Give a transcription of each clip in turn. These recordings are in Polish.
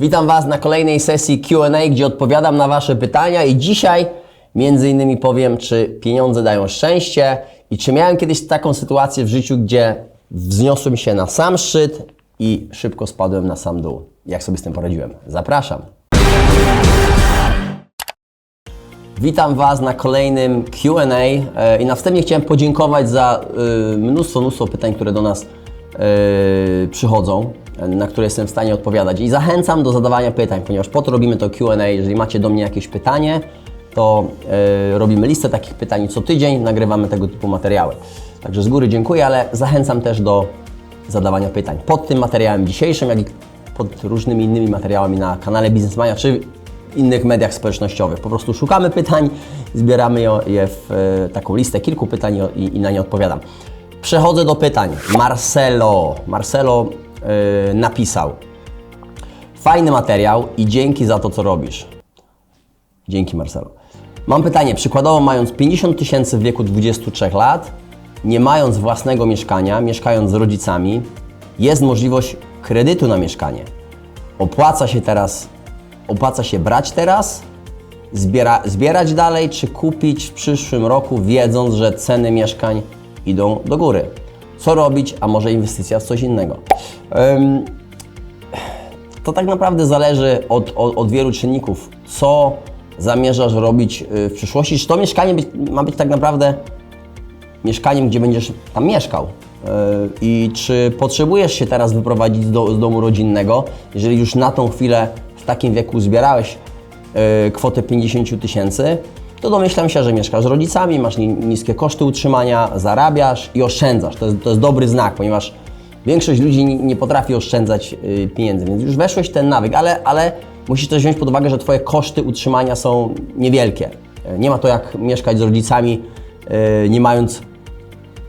Witam Was na kolejnej sesji QA, gdzie odpowiadam na Wasze pytania i dzisiaj między innymi powiem, czy pieniądze dają szczęście i czy miałem kiedyś taką sytuację w życiu, gdzie wzniosłem się na sam szczyt i szybko spadłem na sam dół. Jak sobie z tym poradziłem? Zapraszam. Witam Was na kolejnym QA e, i na wstępie chciałem podziękować za y, mnóstwo, mnóstwo pytań, które do nas y, przychodzą, e, na które jestem w stanie odpowiadać. I zachęcam do zadawania pytań, ponieważ po to robimy to QA. Jeżeli macie do mnie jakieś pytanie, to y, robimy listę takich pytań co tydzień, nagrywamy tego typu materiały. Także z góry dziękuję, ale zachęcam też do zadawania pytań. Pod tym materiałem dzisiejszym, jak i pod różnymi innymi materiałami na kanale Biznesmania, czy innych mediach społecznościowych. Po prostu szukamy pytań, zbieramy je- w e, taką listę kilku pytań i, i na nie odpowiadam. Przechodzę do pytań. Marcelo. Marcelo napisał. Fajny materiał i dzięki za to, co robisz. Dzięki Marcelo. Mam pytanie, przykładowo mając 50 tysięcy w wieku 23 lat, nie mając własnego mieszkania, mieszkając z rodzicami, jest możliwość kredytu na mieszkanie. Opłaca się teraz, opłaca się brać teraz, zbiera, zbierać dalej, czy kupić w przyszłym roku, wiedząc, że ceny mieszkań idą do góry. Co robić, a może inwestycja w coś innego? To tak naprawdę zależy od, od, od wielu czynników. Co zamierzasz robić y, w przyszłości? Czy to mieszkanie być, ma być tak naprawdę mieszkaniem, gdzie będziesz tam mieszkał? Y, I czy potrzebujesz się teraz wyprowadzić do, z domu rodzinnego, jeżeli już na tą chwilę w takim wieku zbierałeś y, kwotę 50 tysięcy, to domyślam się, że mieszkasz z rodzicami, masz ni- niskie koszty utrzymania, zarabiasz i oszczędzasz. To jest, to jest dobry znak, ponieważ Większość ludzi nie- potrafi oszczędzać y, pieniędzy, więc już weszłeś ten nawyk, ale, ale musisz też wziąć pod uwagę, że Twoje koszty utrzymania są niewielkie. Y, Nie ma to jak mieszkać z rodzicami, y, nie mając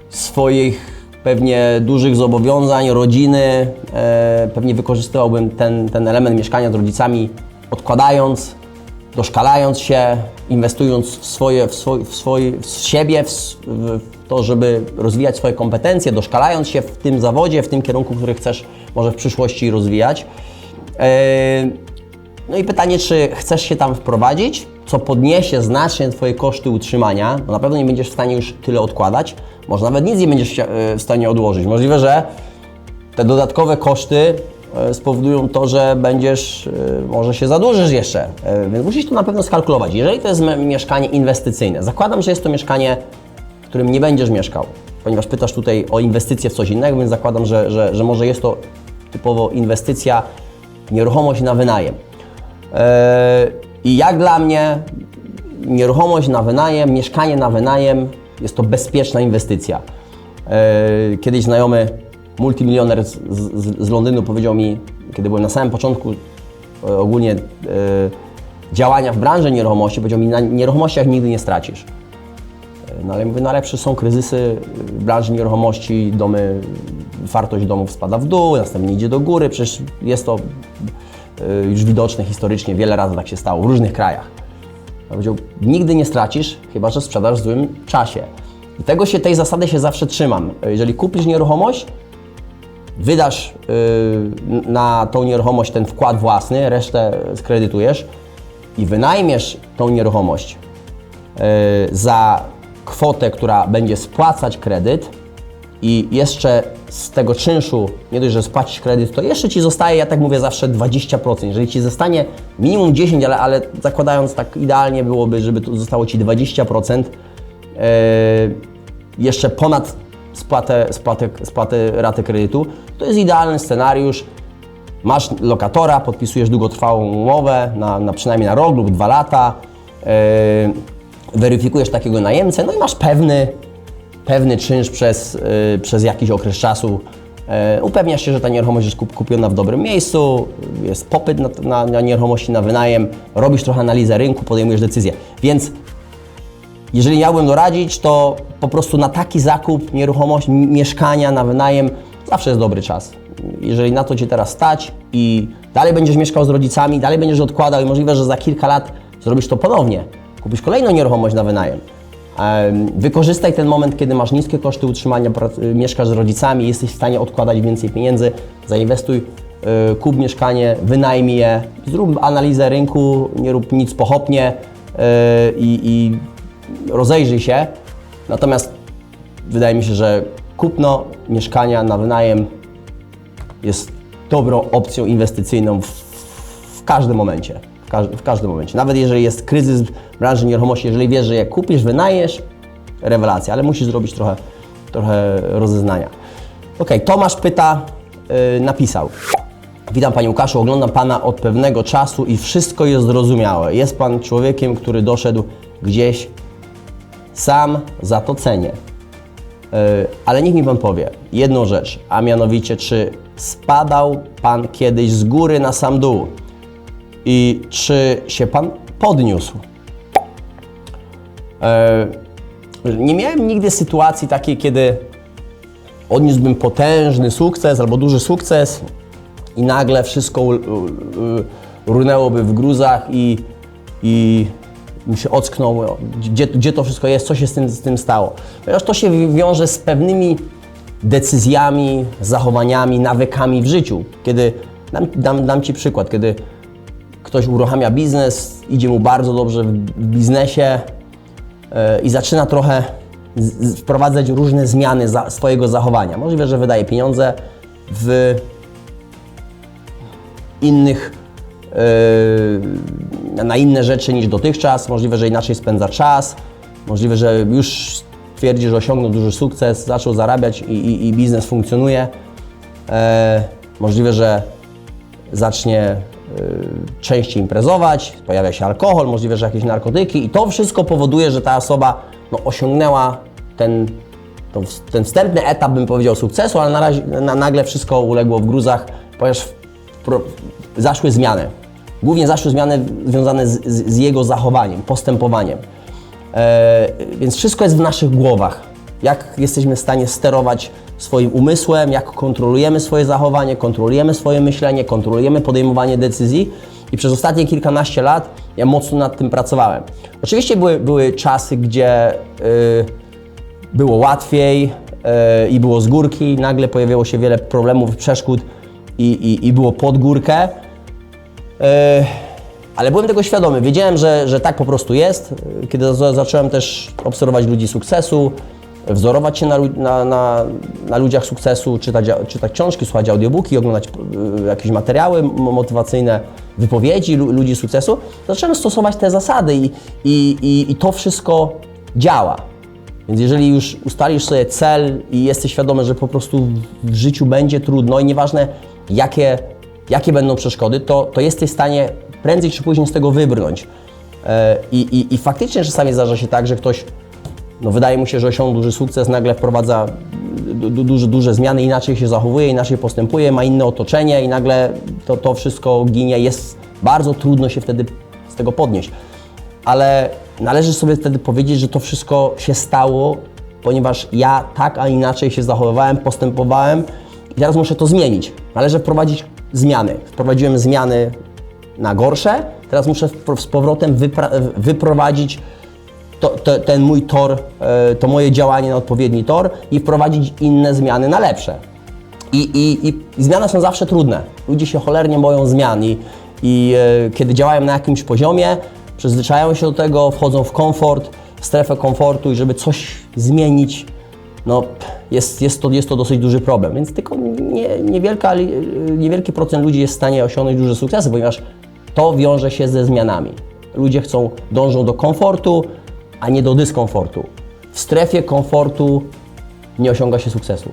swoich pewnie dużych zobowiązań, rodziny. E, pewnie wykorzystywałbym ten, ten element mieszkania z rodzicami, odkładając, doszkalając się, inwestując w swoje, w swój, w swój, w siebie, w, w to, żeby rozwijać swoje kompetencje, doszkalając się w tym zawodzie, w tym kierunku, który chcesz może w przyszłości rozwijać. E, no i pytanie, czy chcesz się tam wprowadzić, co podniesie znacznie Twoje koszty utrzymania, bo na pewno nie będziesz w stanie już tyle odkładać, może nawet nic nie będziesz e, w stanie odłożyć. Możliwe, że te dodatkowe koszty spowodują to, że będziesz, e, może się zadłużysz jeszcze, E, więc musisz to na pewno skalkulować. Jeżeli to jest mieszkanie inwestycyjne, zakładam, że jest to mieszkanie, w którym nie będziesz mieszkał, ponieważ pytasz tutaj o inwestycje w coś innego, więc zakładam, że, że, że może jest to typowo inwestycja nieruchomość na wynajem. E, I jak dla mnie, nieruchomość na wynajem, mieszkanie na wynajem jest to bezpieczna inwestycja. E, Kiedyś znajomy multimilioner z, z, z Londynu powiedział mi, kiedy byłem na samym początku e, ogólnie e, działania w branży nieruchomości, powiedział mi, na nieruchomościach nigdy nie stracisz. No ale mówię, no ale są kryzysy w branży nieruchomości, domy, wartość domów spada w dół, następnie idzie do góry, przecież jest to y, już widoczne historycznie, wiele razy tak się stało w różnych krajach. Ja powiedział, nigdy nie stracisz, chyba że sprzedasz w złym czasie. I tego się, tej zasady się zawsze trzymam. Jeżeli kupisz nieruchomość, wydasz y, na tą nieruchomość ten wkład własny, resztę skredytujesz i wynajmiesz tą nieruchomość y, za kwotę, która będzie spłacać kredyt i jeszcze z tego czynszu, nie dość, że spłacisz kredyt, to jeszcze Ci zostaje, ja tak mówię zawsze 20%. Jeżeli Ci zostanie minimum 10, ale, ale zakładając tak idealnie byłoby, żeby zostało Ci 20%, yy, jeszcze ponad spłatę, spłatę, spłatę raty kredytu, to jest idealny scenariusz. Masz lokatora, podpisujesz długotrwałą umowę na, na przynajmniej na rok lub dwa lata, yy, weryfikujesz takiego najemcę, no i masz pewny, pewny czynsz przez, yy, przez jakiś okres czasu. Yy, upewniasz się, że ta nieruchomość jest kup, kupiona w dobrym miejscu, jest popyt na, na, na nieruchomości na wynajem, robisz trochę analizę rynku, podejmujesz decyzję. Więc jeżeli miałbym doradzić, to po prostu na taki zakup nieruchomości, mieszkania na wynajem zawsze jest dobry czas. Jeżeli na to Cię teraz stać i dalej będziesz mieszkał z rodzicami, dalej będziesz odkładał i możliwe, że za kilka lat zrobisz to ponownie, kupisz kolejną nieruchomość na wynajem. Em, Wykorzystaj ten moment, kiedy masz niskie koszty utrzymania, y, mieszkasz z rodzicami, jesteś w stanie odkładać więcej pieniędzy, zainwestuj y, kup mieszkanie, wynajmij je, zrób analizę rynku, nie rób nic pochopnie y, i, i rozejrzyj się. Natomiast wydaje mi się, że kupno mieszkania na wynajem jest dobrą opcją inwestycyjną w, w każdym momencie. W, każ, w każdym momencie. Nawet jeżeli jest kryzys w branży nieruchomości, jeżeli wiesz, że jak kupisz, wynajesz, rewelacja, ale musisz zrobić trochę, trochę rozeznania. Ok, Tomasz pyta, yy, napisał. Witam Panie Łukaszu, oglądam Pana od pewnego czasu i wszystko jest zrozumiałe. Jest Pan człowiekiem, który doszedł gdzieś sam za to cenię. Yy, Ale niech mi Pan powie jedną rzecz, a mianowicie, czy spadał Pan kiedyś z góry na sam dół i czy się Pan podniósł? Yy, Nie miałem nigdy sytuacji takiej, kiedy odniósłbym potężny sukces albo duży sukces i nagle wszystko runęłoby w gruzach i, i mi się ocknął, gdzie, gdzie to wszystko jest, co się z tym, z tym stało. Ponieważ to się wiąże z pewnymi decyzjami, zachowaniami, nawykami w życiu. Kiedy, dam, dam, dam Ci przykład, kiedy ktoś uruchamia biznes, idzie mu bardzo dobrze w biznesie, e, i zaczyna trochę z- wprowadzać różne zmiany za, swojego zachowania. Możliwe, że wydaje pieniądze w innych, na inne rzeczy niż dotychczas, możliwe, że inaczej spędza czas, możliwe, że już twierdzi, że osiągnął duży sukces, zaczął zarabiać i, i, i biznes funkcjonuje. E, możliwe, że zacznie y, częściej imprezować, pojawia się alkohol, możliwe, że jakieś narkotyki i to wszystko powoduje, że ta osoba no, osiągnęła ten, ws- ten wstępny etap, bym powiedział, sukcesu, ale na razie, na, nagle wszystko uległo w gruzach, ponieważ wpro- zaszły zmiany. Głównie zaszły zmiany związane z, z, jego zachowaniem, postępowaniem. E, więc wszystko jest w naszych głowach. Jak jesteśmy w stanie sterować swoim umysłem, jak kontrolujemy swoje zachowanie, kontrolujemy swoje myślenie, kontrolujemy podejmowanie decyzji. I przez ostatnie kilkanaście lat ja mocno nad tym pracowałem. Oczywiście były, były czasy, gdzie y, było łatwiej y, i było z górki, nagle pojawiło się wiele problemów, przeszkód i, i, i było pod górkę. E, Ale byłem tego świadomy. Wiedziałem, że, że tak po prostu jest. Kiedy za- zacząłem też obserwować ludzi sukcesu, wzorować się na, na, na, na ludziach sukcesu, czytać, czytać książki, słuchać audiobooki, oglądać e, jakieś materiały motywacyjne, wypowiedzi lu- ludzi sukcesu, zacząłem stosować te zasady i, i, i, i to wszystko działa. Więc jeżeli już ustalisz sobie cel i jesteś świadomy, że po prostu w życiu będzie trudno i nieważne jakie, jakie będą przeszkody, to, to jesteś w stanie prędzej czy później z tego wybrnąć. E, I, i, I faktycznie czasami zdarza się tak, że ktoś, no wydaje mu się, że osiągnął duży sukces, nagle wprowadza du, du, duże, duże zmiany, inaczej się zachowuje, inaczej postępuje, ma inne otoczenie i nagle to, to wszystko ginie. Jest bardzo trudno się wtedy z tego podnieść ale należy sobie wtedy powiedzieć, że to wszystko się stało, ponieważ ja tak, a inaczej się zachowywałem, postępowałem i teraz muszę to zmienić. Należy wprowadzić zmiany. Wprowadziłem zmiany na gorsze, teraz muszę z powrotem wyprowadzić to, to, ten mój tor, e, to moje działanie na odpowiedni tor i wprowadzić inne zmiany na lepsze. I, i, i, I zmiany są zawsze trudne. Ludzie się cholernie boją zmian i, i e, kiedy działają na jakimś poziomie, przyzwyczajają się do tego, wchodzą w komfort, w strefę komfortu i żeby coś zmienić, no jest, jest, to, jest to dosyć duży problem. Więc tylko nie, niewielka, niewielki procent ludzi jest w stanie osiągnąć duże sukcesy, ponieważ to wiąże się ze zmianami. Ludzie chcą, dążą do komfortu, a nie do dyskomfortu. W strefie komfortu nie osiąga się sukcesu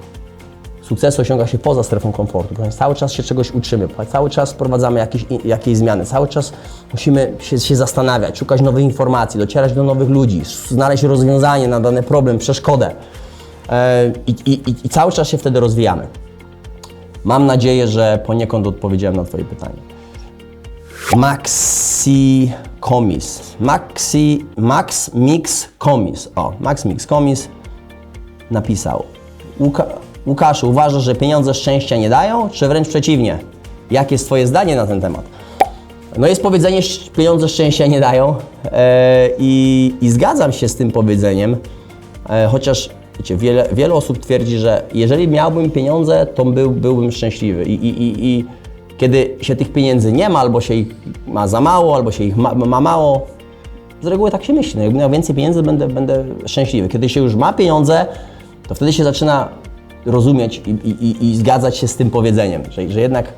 sukcesu osiąga się poza strefą komfortu, ponieważ cały czas się czegoś uczymy, cały czas wprowadzamy jakieś, jakieś zmiany, cały czas musimy się, się zastanawiać, szukać nowych informacji, docierać do nowych ludzi, znaleźć rozwiązanie na dany problem, przeszkodę i, i, i, i cały czas się wtedy rozwijamy. Mam nadzieję, że poniekąd odpowiedziałem na Twoje pytanie. Maxi Comis. Maxi, Max Mix Comis. O, Max Mix Comis napisał. Łuka, Łukaszu, uważasz, że pieniądze szczęścia nie dają, czy wręcz przeciwnie? Jakie jest Twoje zdanie na ten temat? No jest powiedzenie, pieniądze szczęścia nie dają e, i, i zgadzam się z tym powiedzeniem, e, chociaż wiecie, wiele, wiele osób twierdzi, że jeżeli miałbym pieniądze, to był, byłbym szczęśliwy i, i, i, i Kiedy się tych pieniędzy nie ma, albo się ich ma za mało, albo się ich ma, ma mało, z reguły tak się myśli. No, miał więcej pieniędzy, będę, będę szczęśliwy. Kiedy się już ma pieniądze, to wtedy się zaczyna rozumieć i, i, i- zgadzać się z tym powiedzeniem, że, że jednak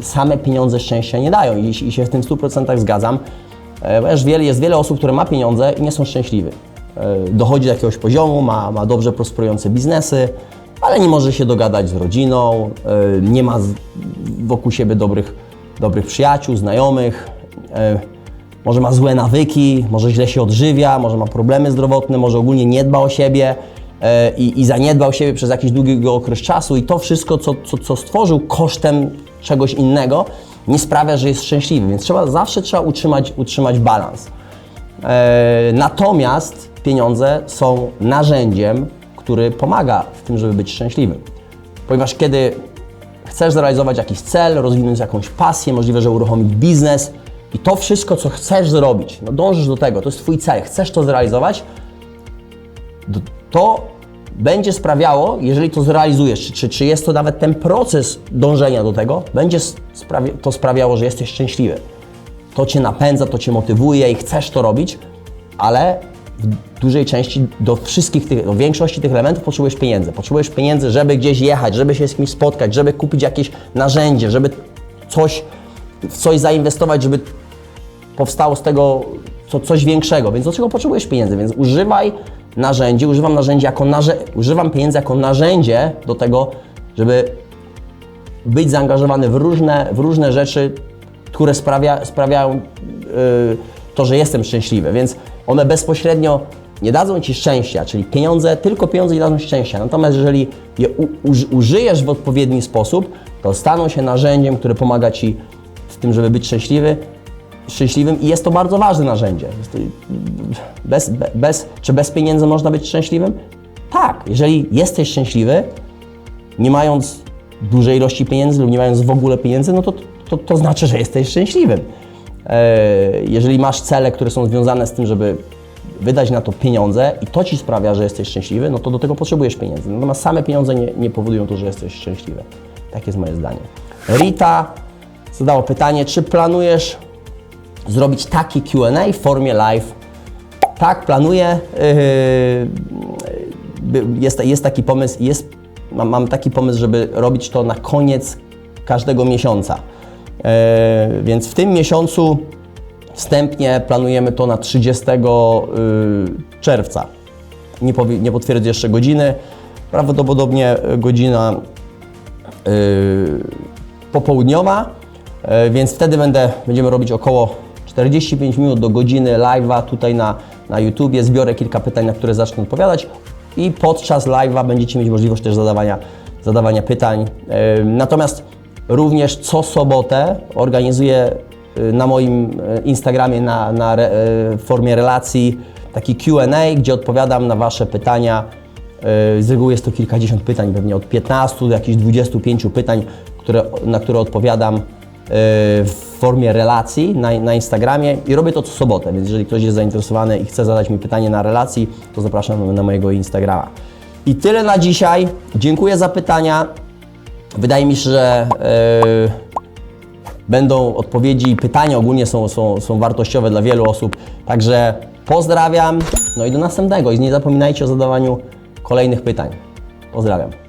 same pieniądze szczęścia nie dają i, i się w tym 100% zgadzam. E, Ponieważ wiele, jest wiele osób, które ma pieniądze i nie są szczęśliwi. E, Dochodzi do jakiegoś poziomu, ma, ma dobrze prosperujące biznesy, ale nie może się dogadać z rodziną, e, nie ma wokół siebie dobrych, dobrych przyjaciół, znajomych. e, może ma złe nawyki, może źle się odżywia, może ma problemy zdrowotne, może ogólnie nie dba o siebie i, i zaniedbał siebie przez jakiś długi okres czasu i to wszystko, co, co, co stworzył kosztem czegoś innego, nie sprawia, że jest szczęśliwy, więc trzeba, zawsze trzeba utrzymać, utrzymać balans. Natomiast pieniądze są narzędziem, który pomaga w tym, żeby być szczęśliwym. Ponieważ kiedy chcesz zrealizować jakiś cel, rozwinąć jakąś pasję, możliwe, że uruchomić biznes i to wszystko, co chcesz zrobić, no dążysz do tego, to jest Twój cel, chcesz to zrealizować, to będzie sprawiało, jeżeli to zrealizujesz, czy, czy, czy jest to nawet ten proces dążenia do tego, będzie sprawi- to sprawiało, że jesteś szczęśliwy. To Cię napędza, to Cię motywuje i chcesz to robić, ale w dużej części do wszystkich tych, do większości tych elementów potrzebujesz pieniędzy. Potrzebujesz pieniędzy, żeby gdzieś jechać, żeby się z kimś spotkać, żeby kupić jakieś narzędzie, żeby coś, w coś zainwestować, żeby powstało z tego co, coś większego, więc do czego potrzebujesz pieniędzy? Więc używaj narzędzi, używam narzędzi jako narze- używam pieniędzy jako narzędzie do tego, żeby być zaangażowany w różne, w różne rzeczy, które sprawia, sprawiają yy, to, że jestem szczęśliwy. Więc one bezpośrednio nie dadzą Ci szczęścia, czyli pieniądze, tylko pieniądze nie dadzą Ci szczęścia. Natomiast jeżeli je użyjesz w odpowiedni sposób, to staną się narzędziem, które pomaga Ci w tym, żeby być szczęśliwy, szczęśliwym i jest to bardzo ważne narzędzie. Bez, be- bez, czy bez pieniędzy można być szczęśliwym? Tak, jeżeli jesteś szczęśliwy, nie mając dużej ilości pieniędzy lub nie mając w ogóle pieniędzy, no to, to, to znaczy, że jesteś szczęśliwym. E, Jeżeli masz cele, które są związane z tym, żeby wydać na to pieniądze i to ci sprawia, że jesteś szczęśliwy, no to do tego potrzebujesz pieniędzy. Natomiast same pieniądze nie, nie powodują to, że jesteś szczęśliwy. Tak jest moje zdanie. Rita zadała pytanie, czy planujesz zrobić taki Q&A w formie live? Tak, planuję. Yy, jest, jest taki pomysł, jest, mam, mam taki pomysł, żeby robić to na koniec każdego miesiąca. Yy, więc w tym miesiącu wstępnie planujemy to na 30 yy, czerwca. Nie, nie potwierdzę jeszcze godziny. Prawdopodobnie godzina yy, popołudniowa, yy, więc wtedy będę, będziemy robić około 45 minut do godziny live'a tutaj na, na YouTubie. Zbiorę kilka pytań, na które zacznę odpowiadać i podczas live'a będziecie mieć możliwość też zadawania, zadawania pytań. Yy, Natomiast również co sobotę organizuję yy, na moim yy, Instagramie na, na re, w formie relacji taki Q&A, gdzie odpowiadam na Wasze pytania. Z reguły jest to kilkadziesiąt pytań, pewnie od 15 do jakichś 25 pytań, które, na które odpowiadam w formie relacji na, na Instagramie i robię to co sobotę, więc jeżeli ktoś jest zainteresowany i chce zadać mi pytanie na relacji, to zapraszam na mojego Instagrama. I tyle na dzisiaj. Dziękuję za pytania. Wydaje mi się, że yy, będą odpowiedzi i pytania ogólnie są, są, są wartościowe dla wielu osób. Także pozdrawiam, no i do następnego. I nie zapominajcie o zadawaniu kolejnych pytań. Pozdrawiam.